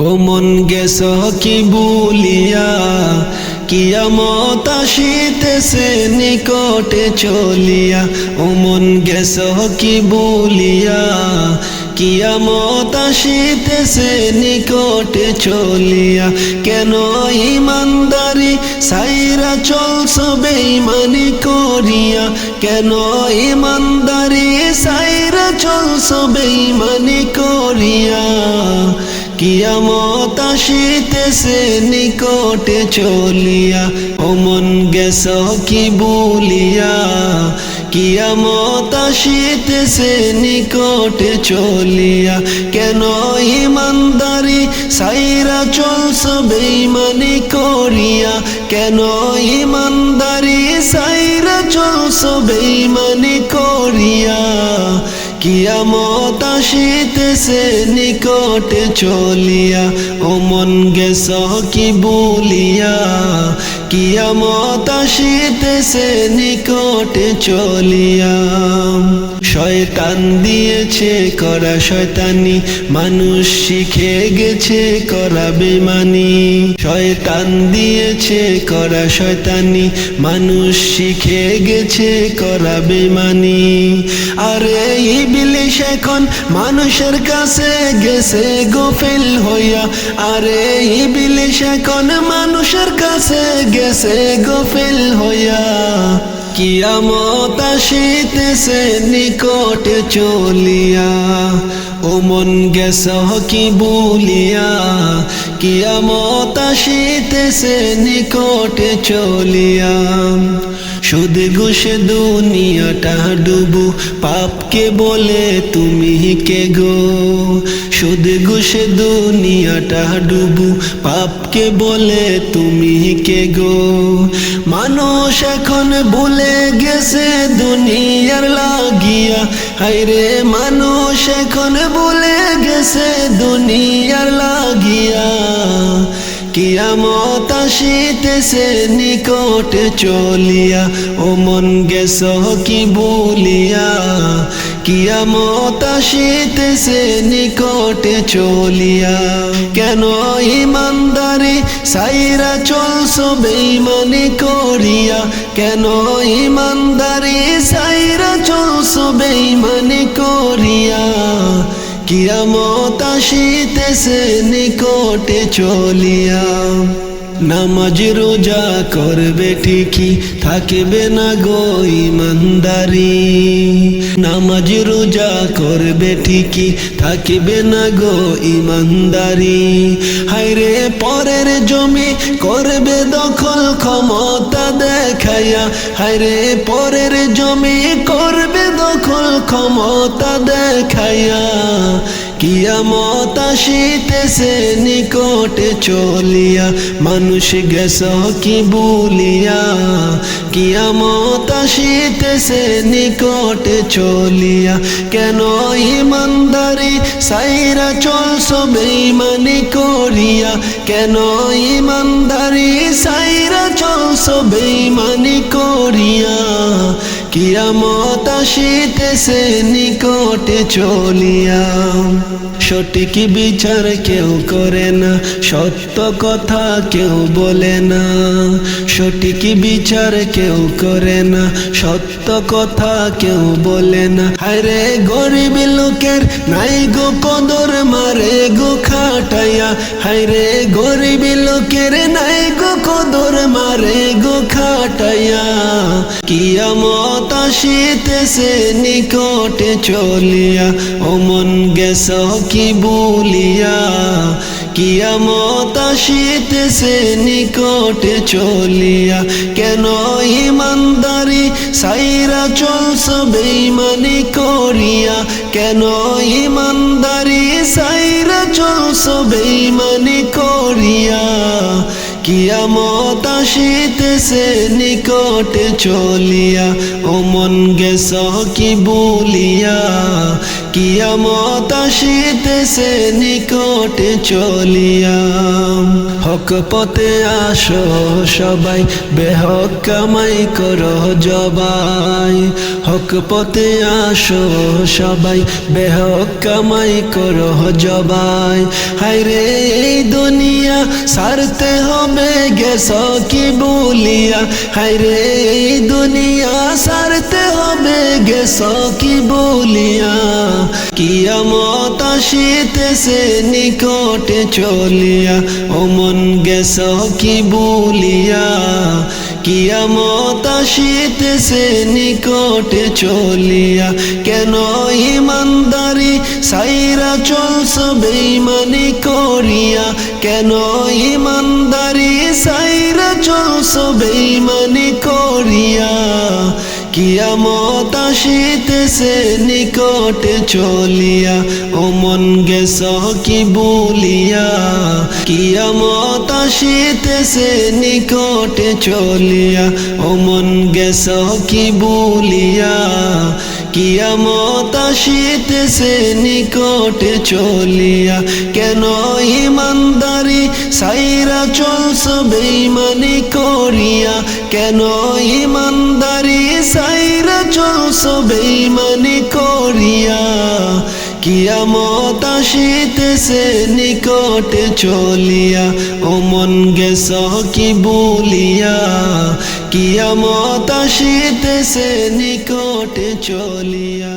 ও মন গেছ কি বলিয়া কিয়ামত আসিতেছে নিকটে চলিয়া। ও মন গেছ কি বলিয়া কিয়ামত আসিতেছে নিকটে চলিয়া। কেন ইমানদারি সাইরা চলছ বেইমানি করিয়া? কেন ইমানদারি সাইরা চলছ বেইমানি করিয়া? কিয়ামত আসিতেছে, নিকটে চলিয়া ও মন গেছ কি বলিয়া? কিয়ামত আসিতেছে, নিকটে চলিয়া, কেন ইমানদারি সাইরা চলছ বেইমানি করিয়া? কেন ইমানদারি সাইরা চলছ বেইমানি করিয়া? কিয়ামত আসিতেছে, নিকটে চলিয়া, ও মন গেছ কি বলিয়া। কিয়ামত আসিতেছে, নিকটে চলিয়া। শয়তান দিয়েছে করা শয়তানি। মানুষ শিখে গেছে, করা বেমানি। শয়তান দিয়েছে করা শয়তানি। মানুষ শিখে গেছে, করা বেমানি। আরে ইবলিশ এখন মানুষের কাছে গেছে গোফেল হইয়া। আরে ইবলিশ এখন মানুষের কাছে গেছে গোফেল হইয়া। কিয়ামত আসিতেছে নিকটে চলিয়া। ও মন গেছ কি বলিয়া কিয়ামত আসিতেছে নিকটে চলিয়া। সুদ ঘুষে দুনিয়াটা ডুবু। পাপকে বলে তুমি কে গো? সুদ ঘুষে দুনিয়াটা ডুবু। পাপকে বলে তুমি কে গো? মানুষ এখন ভুলে গেছে দুনিয়ার লাগিয়া। হাইরে মানুষ এখন ভুলে গেছে দুনিয়ার লাগিয়া। কিয়ামত আসিতেছে, নিকট চলিয়া, ও মন গেছ কি বলিয়া? কিয়ামত আসিতেছে, নিকট চলিয়া। কেন ইমানদারি সাইরা চলছ বেইমানি করিয়া? কেন ইমানদারি সাইরা চলছ বেইমানি করিয়া? কিয়ামত আসিতেছে নিকটে চলিয়া। নামাজ রোজা করবে ঠিকই, থাকবে না গো ইমানদারি। নামাজ রোজা করবে ঠিকই, থাকবে না গো ইমানদারি। হাইরে পরের জমি করবে দখল ক্ষমতা দেখাইয়া হাইরে পরের জমি করবে দখল ক্ষমতা দেখাইয়া। কিয়ামত আসিতেছে, নিকটে চলিয়া, মানুষ গেছ কি বলিয়া। কিয়ামত আসিতেছে, নিকটে চলিয়া, কেন ইমানদারি সাইরা চলছ বেইমানি করিয়া? কেন ইমানদারি সাইরা চলছ বেইমানি করিয়া? কিয়ামত আসিতেছে, নিকটে চলিয়া সঠিক বিচার কেউ করে না, সত্য কথা কেউ বলে না। সঠিক বিচার কেউ করে না, সত্য কথা কেউ বলে না। আরে গরিব লোকের নাই গো কদর, মারে গো খাটাইয়া। হাইরে গরিব লোকের নাই গো কদর, মারে গো খাটাইয়া। কিয়ামত আসিতেছে, নিকটে চলিয়া ও মন গেছ কি বলিয়া? কিয়ামত আসিতেছে, নিকটে চলিয়া, কেন ইমানদারি সাইরা চলছ বেইমানি করিয়া? কেন ইমানদারি সাইরা চলছ বেইমানি করিয়া? কিয়ামত আসিতেছে নিকটে চলিয়া ও মন গেছ কি বলিয়া? কিয়ামত আসিতেছে, নিকটে চলিয়া হক পথে আসো সবাই, বেহক কামাই করো জবাই। হক পথে আসো সবাই, বেহক কামাই করো জবাই। হায়রে এই দুনিয়া সারতে হবে গেছ কি বলিয়া? হায়রে এই দুনিয়া সারতে হবে গেছ কি বলিয়া? কিয়ামত আসিতেছে নিকটে চলিয়া ও মন গেছ কি বলিয়া? কিয়ামত আসিতেছে নিকটে চলিয়া, কেন ইমানদারি সাইরা চলছ বেইমানি করিয়া? কেন ইমানদারি সাইরা চলছ বেইমানি করিয়া? কিয়ামত আসিতেছে, নিকটে চলিয়া, ও মন গেছ কি বলিয়া। কিয়ামত আসিতেছে, নিকটে চলিয়া, ও মন গেছ কি বলিয়া। কিয়ামত আসিতেছে, নিকটে চলিয়া কেন ইমানদারি সাইরা চলছ বেইমানি করিয়া? কেন ইমানদারি সাইরা চলছ বেইমানি করিয়া? কিয়ামত আসিতেছে, নিকটে চলিয়া, ও মন গেছ কি বলিয়া? কিয়ামত আসিতেছে নিকটে চলিয়া